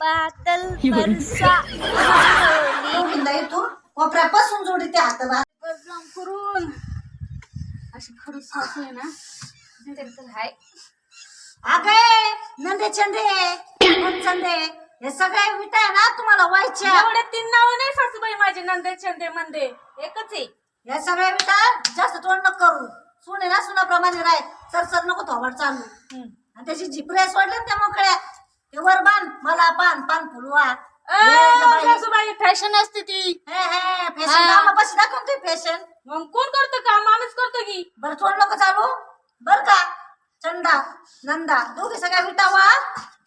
बादल बरसा. गोविंदा येतो कोपऱ्यापासून जोडी ते हात बाहेर. बदनाम करून. अशी खरंच सासू आहे ना. ते तर हाय. अगे नंदे चंदे कोण चंदे हे सगळे विटा आहे ना तुम्हाला व्हायच्या एवढे तीन नाव नाही सासूबाई माझे नंदे चंदे मंदे. एकच आहे. या सगळ्या विटा जास्त तोंड नको करू. सुने ना सुनाप्रमाणे राय. सर सर नको थोबड चालू. आणि त्याची जिपऱ्या सोडल्या ना त्या मोकळ्या. ते वर बांध मला पान पान फुलवा. सासूबाई फॅशन असते ती. फॅशन हा. कामापाशी दाखवून ते फॅशन मग कोण करतो का माणूस करतो की. बरं तोंड नको चालू. बर का? चंदा नंदा दोघे सगळ्या विटा वा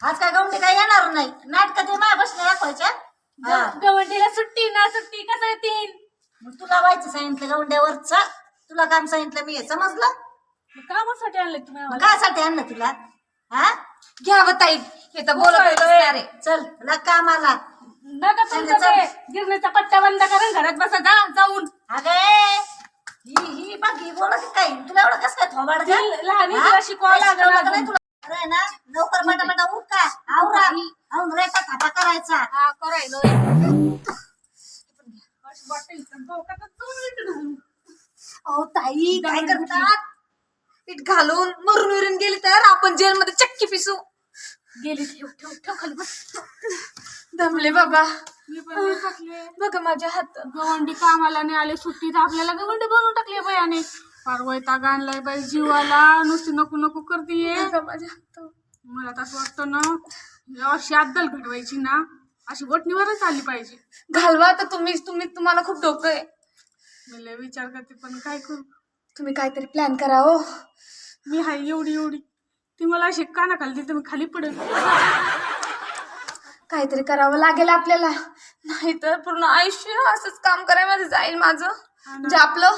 आज काय गवंडी काय येणार नाही. नाटक ते माया बसल्या दाखवायच्या. हा. गवंडीला सुट्टी ना सुट्टी कसं येतील? मग तुला व्हायचं सांगितलं गवंड्यावरच. तुला काम सांगितलं मी हे समजलं. मग कामासाठी आणले तुम्ही मग आम्हाला कायसाठी आणलं तुला? हा घ्यावं ताई हे तर बोलत आहे चल तुला कामाला नका तुमचं ते गिरणीचा पट्टा बंद करून घरात बसा जा जाऊन अगे ही ही बघ ही बोलत काय तुला एवढं कसं काय थोबाड? ती लहानी हा? तुला शिकवावं लागलं अजून. अरे ना लवकर बटा उठ का आवरा आवून थापा करायचा हा करायला अहो ताई काय करतात पीठ घालून मरून विरून गेली तर आपण जेलमध्ये चक्की पिसू. गेली ठेव ठेव ठेव खाली बस. दमले बाबा. मी पण लई थकले. बघा माझ्या हात गवंडी कामाला नाही आले सुट्टीत आपल्याला गवंडी बनवून टाकली बयाने. फार वैताग आणलाय बाई जीवाला. नुसती नको नको करतीये. बघा माझ्या हात मला तर असं वाटतं ना अशी अद्दल घडवायची ना अशी वटणीवरच आली पाहिजे. घालवा तर तुम्ही तुम्ही तुम्हाला खूप डोकं आहे. मी लय विचार करते पण काय करू? तुम्ही काहीतरी प्लॅन करा हो. मी हाय एवढी एवढी. ती मला अशी काना खाली तर मी खाली पडेल. काहीतरी करावं लागेल आपल्याला. नाहीतर पूर्ण आयुष्य असंच काम करायमध्ये जाईल माझं. म्हणजे आपलं.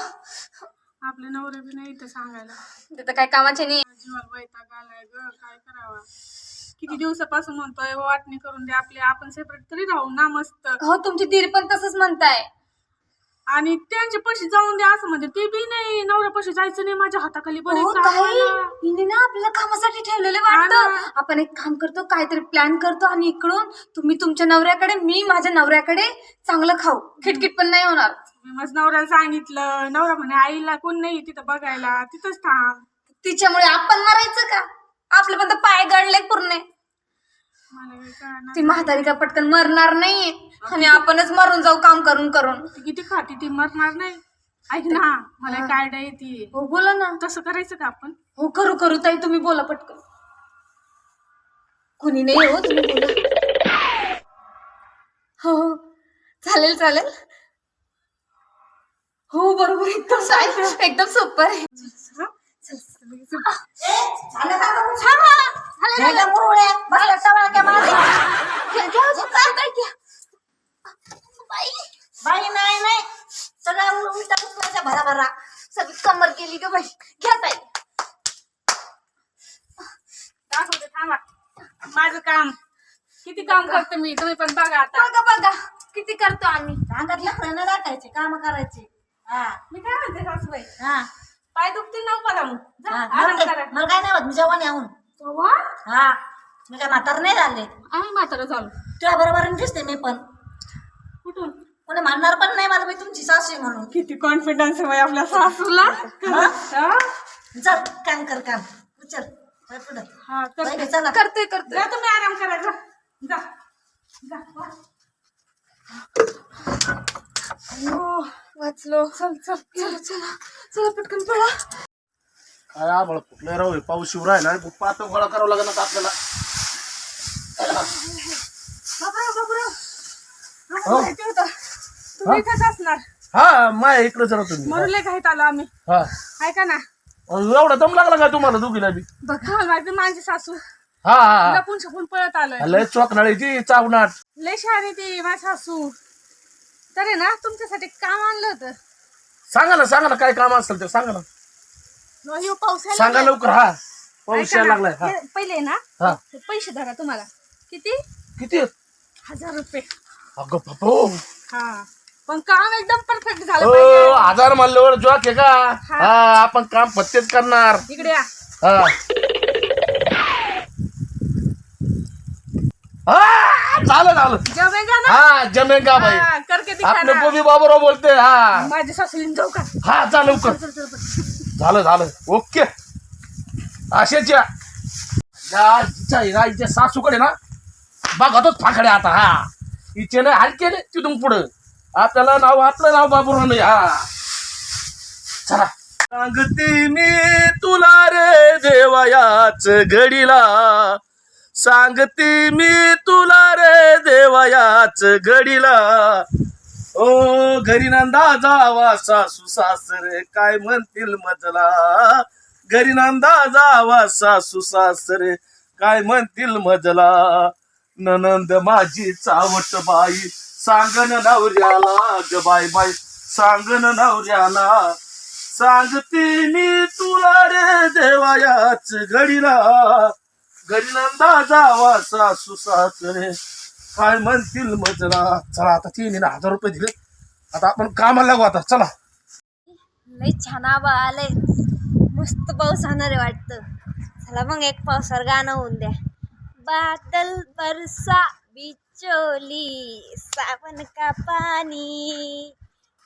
आपले नवरे बी नाही इथं सांगायला. ते तर काही कामाचे नाही. जीवाला वैताग आलाय ग काय करावा? किती दिवसापासून म्हणतोय वाटणी करून दे आपले आपण सेपरेट तरी राहू ना मस्त. हो तुमची दीर पण तसंच म्हणताय. आणि त्यांचे पैसे जाऊन द्या असं म्हणजे ते बी नाही नवऱ्या पैसे जायचं नाही माझ्या हाताखाली बरं हो ताई. हिने ना आपल्याला कामासाठी ठेवलेले वाटतं. आपण एक काम करतो काहीतरी प्लॅन करतो आणि इकडून तुम्ही तुमच्या नवऱ्याकडे मी माझ्या नवऱ्याकडे चांगलं खाऊ. खिटखिट पण नाही होणार. मी माझ्या नवऱ्याला सांगितलं. नवरा म्हणे आईला कोण नाही तिथं बघायला तिथंच थांब. तिच्यामुळे आपण मरायचं का? आपले पण तर पाय गडले पूर्ण. मला काही कळेना. ती म्हातारी का पटकन मरणार नाहीये? आणि आपणच मरून जाऊ काम करून करून. ती किती खाती ती मरणार नाही. ऐक ना मला काय आयडिया येते. हो बोला ना. तसं करायचं का आपण? हो करू करू. ताई तुम्ही बोला पटकन. कोणी नाही हो तुम्ही बोला. हो हो. चालेल चालेल. हो बरोबर. एकदम साय- एकदम सोपं आहे? ए, झालं का गं? का? मुरवड्या? बसल्या टवाळक्या मागे. बाई नाही नाही सगळ्या उलटा भरा सगळी कमर केली ग बाई. घ्या ताई. दाखवते थांबा. माझं काम. किती काम करते मी? तुम्ही पण बघा आता. बघा बघा. किती करतो आम्ही? अंगात लफडं न टाकायचे काम करायचे. हा. मी काय म्हणते सासूबाई? हा. पाय दुखतील ना जा, हा. आराम मला करा. काय- मला काय नाही होत मी जेवण येऊन तेव्हा हा. मी काय म्हातार नाही झाले. आम्ही म्हातारा झालो. तुझ्या बरोबर दिसते मी पण. कुठून? कोणी म्हणणार पण नाही मला मी तुमची सासू आहे म्हणून. किती कॉन्फिडन्स आहे बाई आपल्या सासूला. हा? चल काम कर काम. चल वळ पुढं. हा बाई करते. गं, चला. करतोय करतोय जा तुम्ही आराम करा जा. जा. जा वा. हो वाचलो. चल चल चला चला. चला पटकन पळा. राहू पाऊस शिव राहिला. पातळ गोळा करावं लागेल आता आपल्याला. बाबूराव, बाबूराव. हो. होतं. तुम्ही इथंच असणार? हा माया इकडे जरा तुम्ही. घाईत आलो आम्ही. हा. ऐका ना? अहो, एवढा दम लागला का तुम्हाला दोघीला बी? बघा माहिती माझी सासू. हा हा लपून छपून पळत आलोय. हा लय चोकनाळीची चावनाट लय शहाणी ती माझी सासू. तर ना तुमच्यासाठी काम आणलं होतं. सांगा ना सांगा ना काय काम असेल ते सांगा ना. ह्यो पाऊस यायला सांगा लागलाय. लवकर हा. पाऊस ऐका यायला ना, लागलाय हा. हे पहिले ना हा. हे पैसे धरा तुम्हाला. किती? किती? हजार रुपये. अगं बापो हा. पण काम एकदम परफेक्ट झालं हो पाहिजे. हजार मानल्यावर जॉक आहे का? हा. आपण काम पत्तेच करणार. इकडे या. हा. हा झालं झालं. जमेगा ना? हा जमेगा भाई हा, करके आपले दिखाना गोबी बाबूराव बोलते हा. माझ्या सासूलीन जाऊ का? हा जा लवकर. झालं झालं. ओके. असेच या. या हिच्या हिरा हिच्या सासूकडे ना बघतच फाकडे आता हा. हिचे नाही हलके नाही तिथून पुढं. आपल्याला नाव आपलं नाव बाबूराव नाही. हा. चला. सांगते मी तुला रे देवयाच घडीला. सांगते मी तुला रे देवयाच घडीला. ओ घरी नंदा जावा सासू सासरे काय म्हणतील मजला. घरी नंदा जावा सासू सासरे काय म्हणतील मजला. ननंद माझी चावट बाई सांगन नवऱ्याला ग बाय बाय सांगन नवऱ्याला. सांगते मी तुला रे देवायाच घडीला. घरी नंदा जावा सासू सासरे काय म्हणतील मजला चला आता तिने हजार रुपये दिले. आता आपण कामाला लागू आता चला. लय छान आबा आलंय. मस्त पाऊस होणार आहे वाटतं. चला मग एक पावसावर गाणं होऊन द्या. बादल बरसा बीच सावन का पानी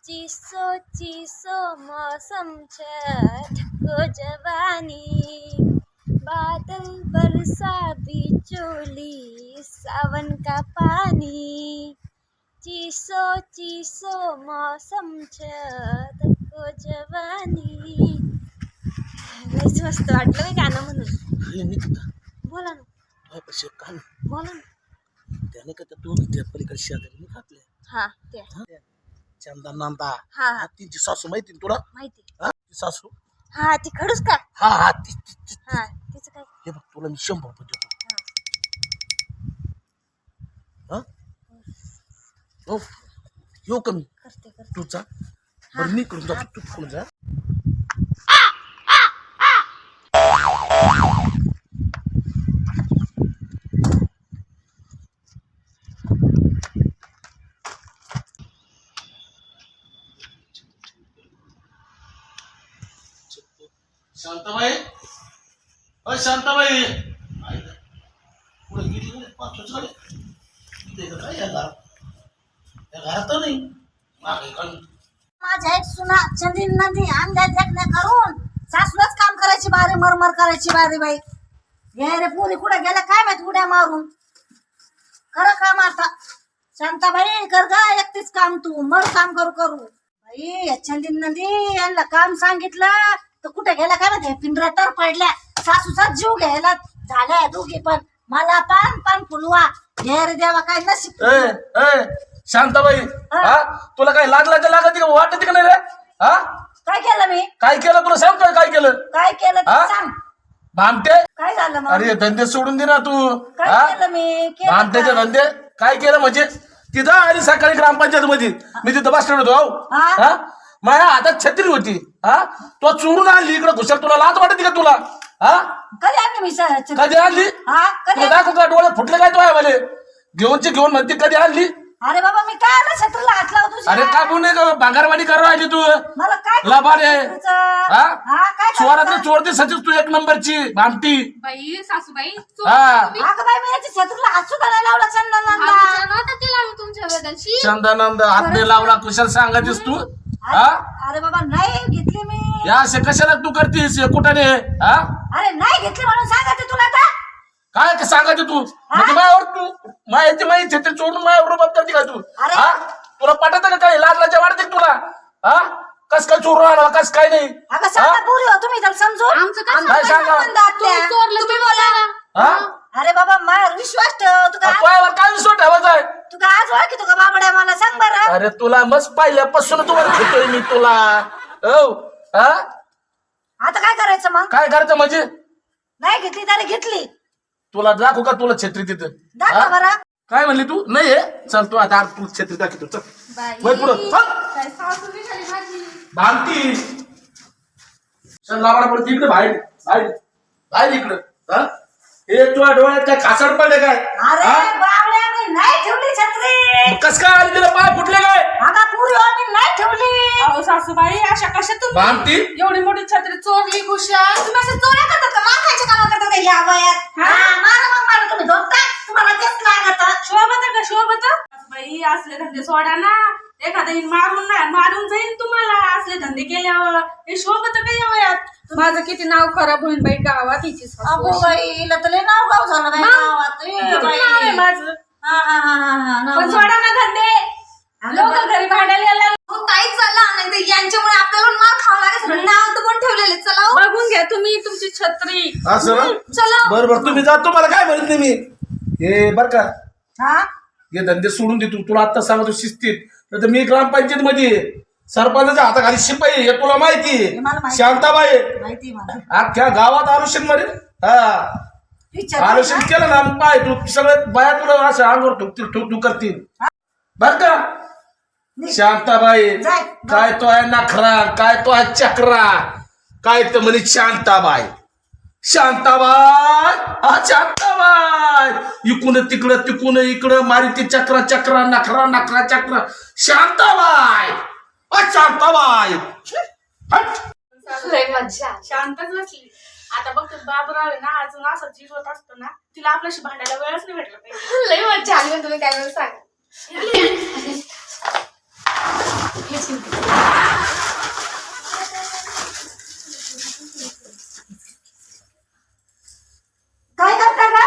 चिसो चिसो मौसम ठको जवानी। बादल बरसा बिचोली सावन का पानी चिसो चिसो मौसम छ तको जवानी। लयच मस्त वाटलं मी गाणं म्हणून? बोला ना. बोला त्याने का त्या दोन त्या पलीकडे शेजारी नाही खातले हा ते चंदा नांदा. हा हा. तिची सासू माहिती ना तुला? माहिती. हा? ती सासू? हा ती खडूस का? हा हा ती ती- ती- हा तिचं काय? हे बघ तुला मी शंभर रुपये देतो. हा. हो? येऊ कमी करते करते. तुझा बरं मी करून जातो. तू करून जा. गेली कडे पाचच कडे इथे इथं काय या घरात. या घरात नाही. मागे काढून माझ्या एक सुना चंदीन नदी अंड्या देखण्या करून सासूलाच काम करायची बारी मरमर करायची बारी बाई. हे रे पुरी कुठे गेल्या? काय माहीत उड्या मारून? कर काम आता. शांताबाई कर गा एकटीच काम तू. मर काम करू करू. बाई या चंदीन नदी यांना काम सांगितलं. तर कुठे गेल्या? काय माहिती? पिंजऱ्या तर पडल्या. सासूचाच जीव घ्यायला झाल्या दोघी पण. मला पान पान फुलवा. हे रे देवा काय नशीब ए ए शांताबाई हा? तुला काय लागला का लागत का? वाटत का नाही रे? हा? काय केलं मी? काय केलं? तुला सांग काय काय केलं? काय केलं ते हा? सांग. भामटे? काय झालं मग? अरे धंदे सोडून दे ना तू. काय हा? केलं मी? केलं भामट्याचे काय? धंदे? काय केलं म्हणजे? तिथं आणि सकाळी ग्रामपंचायत मध्ये मी तिथं बसलेलो होतो हो. माझ्या हातात छत्री होती. हा? तो चोरून आणली. इकडे घुसल तुला लाज वाटते का तुला? हा? कधी आणली मी स- कधी आणली? हा कधी तुला दाखव डोळे? फुटले काय तो मला घेऊनची घेऊन म्हणते कधी आणली? अरे बाबा मी काय आलं? छत्रीला हात लावतो? अरे का बोल नाही भांगारवाडी करू राहिली तू. मला काय लबाड आहे. करायचं? हा? हा काय चोरातली करायचं? चोर दिसायचीच तू एक नंबरची भामटी. बाई सासूबाई हा. अगं बाई मी याची छत्रीला हात सुद्धा नाही लावला चंदनांना तुमच्याबद्दल चंदानंद हात नाही लावला कुशल सांगायचीस तू. हा? अरे बाबा नाही घेतली मी. या असे कशाला तू करतीस? हे कुठं नाही हा? अरे नाही घेतली म्हणून सांगायचं तुला आता. काय ते सांगायचं तू? म्हणजे माझ्यावर तू माहिती माहिती छत्री चोरून माझ्यावर रुबाब करते का तू. अरे. हा? तुला पटत का काय लाजलाच्या वाटते का तुला? हा? कस काय चोरून आणला कस काय नाही? अगं सांगा पुरी हो तुम्ही त्याला समजून. आमचं काय आमचं काय काय सांगा? संबंध आत्या? चोरलं तुम्ही ते बोला. हा? अरे बाबा माझ्यावर विश्वास ठेव तू काय विश्वास ठेवायचा आहे? तू काय आज ओळखी तू का बाबड्या? मला सांग बरं. अरे तुला मस्त पहिल्यापासून तुम्हाला घेतोय मी तुला. हो. हा? आता काय करायचं मग? काय करायचं म्हणजे? नाही घेतली तरी घेतली. तुला दाखवू का तुला छत्री तिथं? दाखव हा? बरं. काय म्हणली तू? नाही आहे. चल तू आता तू छत्री दाखवतो. चल. वय पुढं. चल. काय सासू निघाली माझी. भांगती. चल लावाडा पडते इकडे बाहेर. बाहेर. बाहेर इकडं. हा? हे तुझ्या डोळ्यात काय खासड पडले काय? अरे हा? मी नाही ठेवली. कस काय आली तिला पाय फुटले काय? अगं पुरी हो मी नाही ठेवली. अहो सासूबाई अशा कशा तुम्ही एवढी मोठी छत्री चोरली खुशाल तुम्ही असं चोऱ्या करतात का? माखायच्या कामं करतात का या वयात? हा? मारा मग मला तुम्ही तुम्हाला तेच लागत. बाई असले धंदे सोडा ना. एखादा येईन मारून ना मारून जाईन तुम्हाला. असले धंदे केल्यावर. हे शोभत काही वयात? माझं किती नाव खराब होईल बाई गावात हिची सासू. अगो अशी. बाई नाव गाव झालं बाई गावात. ए, किती बाई. नाव आहे माझं? हा, हा, हा, हा, हा, पण. सोडा ना धंदे. लोक घरी भांडायला यायला हो काही चला. नाही तर यांच्यामुळे आपल्याला पण मार खावं लागेल. सगळं नाव तर पण ठेवलेले? चला हो. बघून घ्या तुम्ही तुमची छत्री. असं ना चला बरोबर तुम्ही जा. तुम्हाला काय म्हणत नाही मी? हे बर का. हा? हे धंदे सोडून दे तू तुला आता सांगतो शिस्तीत. नाही तर मी ग्रामपंचायत मध्ये. सरपंचाच्या हाताखाली शिपाई आहे, हे तुला माहिती हे आहे मला माहिती. शांताबाई आहे. माहिती मला. अख्ख्या गावात आलोशनमध्ये हा. आलोशन केलं ना मग पाय तू सगळे बाया तुला असं अंगावर ठोकतील ठोक ठोक करतील. बर का? शांताबाई जाय. काय तो आहे नखरा काय तो आहे चक्रा काय तर म्हणे शांताबाई. शांताबाई हा शांताबाई. इकडून तिकडं तिकडून इकडं मारी ती चक्रा चक्रा नखरा नखरा चक्रा. शांताबाई हा शांताबाई. हट. लय मज्जा शांतच बसली. आता बघ ते बाबराव आहे ना अजून असं जीव होत असतो ना तिला आपल्याशी भांडायला वेळच नाही भेटला पाहिजे. लय मज्जा आली पण तुम्ही काय वेळ सांगा. काय करता का?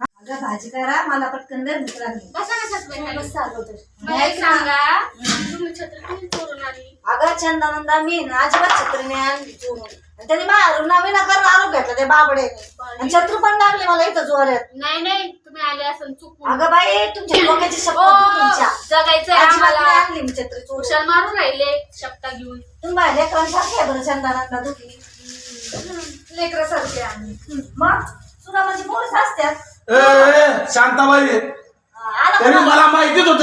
अगं भाजी करा मला पटकन लय भूक लागली. बस चालू तर. मला एक सांगा तुम्ही छत्री चोरून आली अगं चंदानंदा मी ना अजिबात छत्री नाही आणली. त्याने माझ्या नवीन कर आरोप घेतला ते बाबडे. आणि छत्री पण लागली मला इथं जोरात. नाही नाही तुम्ही आले असेल चुकून. अगं बाई तुमच्या डोक्याची शपथ ओ, तुमच्या. जगायचंय आम्हाला. आणली मी छत्री कुशाल मारून राहिले शब्दा घेऊन. तुम्ही माझ्या लेकरांसारखे आहे बरं चंदानंदा दुखी लेकरासारखे आम्ही. मग? तुला म्हणजे पोलीस ए, ए, शांताबाई. आला तरी कोणाला? मला माहितीच होत.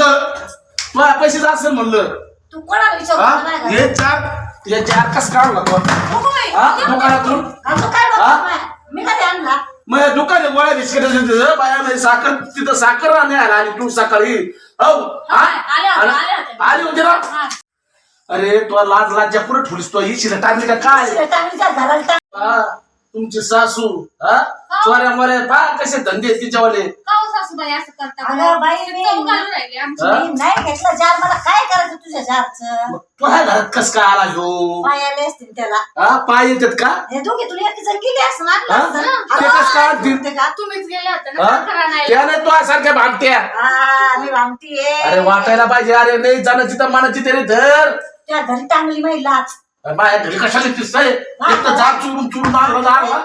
तुला पैसे असेल म्हणलं. तू कोणाला विचारू हा? नाही का? हे चार हे चार कस काढला तू. हा? दुकानातून? मी कधी आणला? मग दुकान गोळ्या बिस्किट बाया नाही साखर तिथं साखर नाही आला आणि तू सकाळी हो? आले होते, ना? अरे तुला लाज लाज पुढे ठेवलीस तो ही शिला टाकली का काय? हा? तुमची सासू हा? चोऱ्या मोऱ्या पा कसे धंदे आहेत तिच्यावाले? का हो सासूबाई असं करता? अगं बाई मी चव घालून राहिले आमची. हा? मी नाही घेतलं जार मला काय करायचं तुझ्या जारचं? मग तुझ्या घरात कस काय आला ह्यो? पाय आले असतील त्याला. हा? पाय येतात का? हे दोघे तुला एक जण गेले असं हा? आणलं ते कसं काय आणतील? ते का तुम्हीच गेले होते ना? हा? साखर आणायला. त्याने तो सारख्या हा मी भामतीये अरे वाटायला पाहिजे अरे नाही जाणं तिथं मनाची तरी धर. त्या घरी टांगली महिलाच अरे माझ्या घरी कशाला तर जाग चुरून चुरून आणलं जागला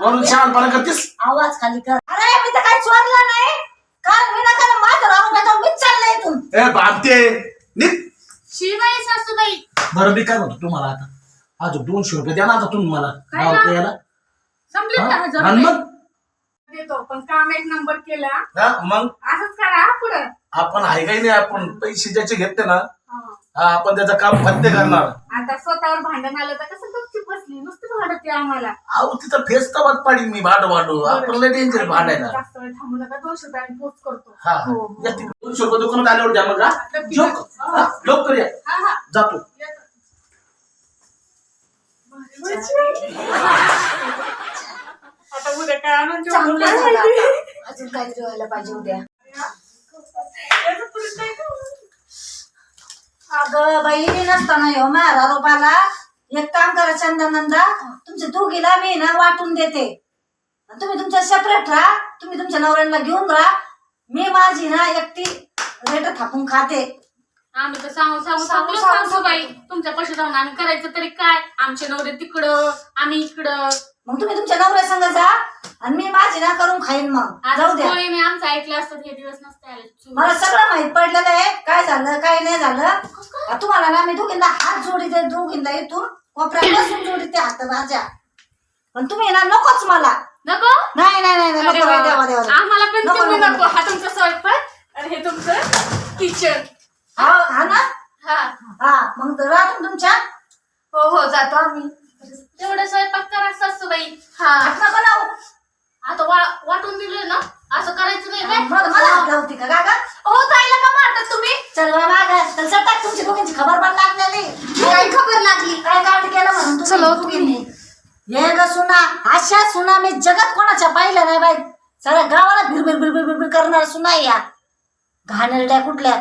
म्हणून शहाणपणा करतीस? आवाज खाली कर. अरे मी तर काही चोरला नाही. काल मी ना काल माझं राहून मीच चाललंय इथून. ए भामटे निघ. शिवाई सासूबाई. बरं मी काय म्हणतो तुम्हाला आता? अजून दोनशे रुपये द्या ना आता तुम्ही मला. काय ना? यायला. संपले का? हजार आणि रुपये? मग? देतो पण काम एक नंबर केला. हा, मग? असंच करा पुढं. आपण आहे काही नाही आपण पैसे ज्याचे घेते ना हा. हा, आपण त्याचं काम फत्ते करणार आता स्वतःवर भांडण आलं तर कसं गपचूप बसली नुसती भांडते आम्हाला अहो तिथं फेस तवाच पाडीन मी भांडू भांडू आपण लय डेंजर भांडायला जास्त वेळ थांबू नका दोनशे रुपयाने पोच करतो हा हो, हो. या तिकडे दोनशे रुपये दुकानात आल्यावर द्या मग हा? नक्की. जोक हा, लवकर या हा हा जातो येतो. आता उद्या काय आणून ठेवू? चांगलं काय झालं माहिती? आता. अजून काहीतरी व्हायला पाहिजे उद्या अगं बाई नसताना हो माझ्या रोपाला. एक काम करा चंदानंदा तुमच्या दोघीला मी ना वाटून देते. आणि तुम्ही तुमच्या सेपरेट राहा तुम्ही तुमच्या नवऱ्यांना घेऊन राहा. मी माझी ना एकटी रेट थापून खाते. आम्ही तर सांगू सांगू सांगू- सांगू सांगू- सासूबाई तुमच्या पैसे जाऊन आम्ही करायचं तरी काय? आमचे नवरे तिकडं आम्ही इकडं. मग तुम्ही तुमच्या नवऱ्या संग जा. आणि मी माझी ना करून खाईन मग. आता जाऊ द्या. कोळीने आमचं ऐकलं असतं हे दिवस नसते आले. मला सगळं माहीत पडलेलं आहे. काय झालं काय नाही झालं. आ, तुम्हाला ना मी दोघींना हात जोडीते दोघींना इथून कोपऱ्यात बसून जोडीते हात माझ्या. पण तुम्ही ना नकोच मला. नको? नाही नाही नाही नाही, अरे नको वा. रे देवा देवा देवा. आम्हाला पण नको, तुम्ही नको, नको. हा तुमचा स्वयंपाक आणि हे तुमचं किचन हा हा ना? हा. हा मग तर राहा तुम्ही तुमच्या. हो हो जातो आम्ही. तेवढं स्वयंपाक करा सासूबाई. हा. हात नका लावू. आता वा- वाटून दिलं ना? असं करायचं नाही काय? मला मला हात लावती का गागा हो ताईला का मारतात तुम्ही? चल बा माग. चल सटाक तुमची दोघींची खबर पण लागलेली. काय खबर लागली? काय कांड केलं म्हणून चला, तुम्ही. दोघींनी हे ग सुना अशा सुना मी जगात कोणाच्या पाहिलं नाही बाई. साऱ्या गावाला भिरभिर भिरभिर भिरभिर करणार सुना या. घाणेरड्या कुठल्या?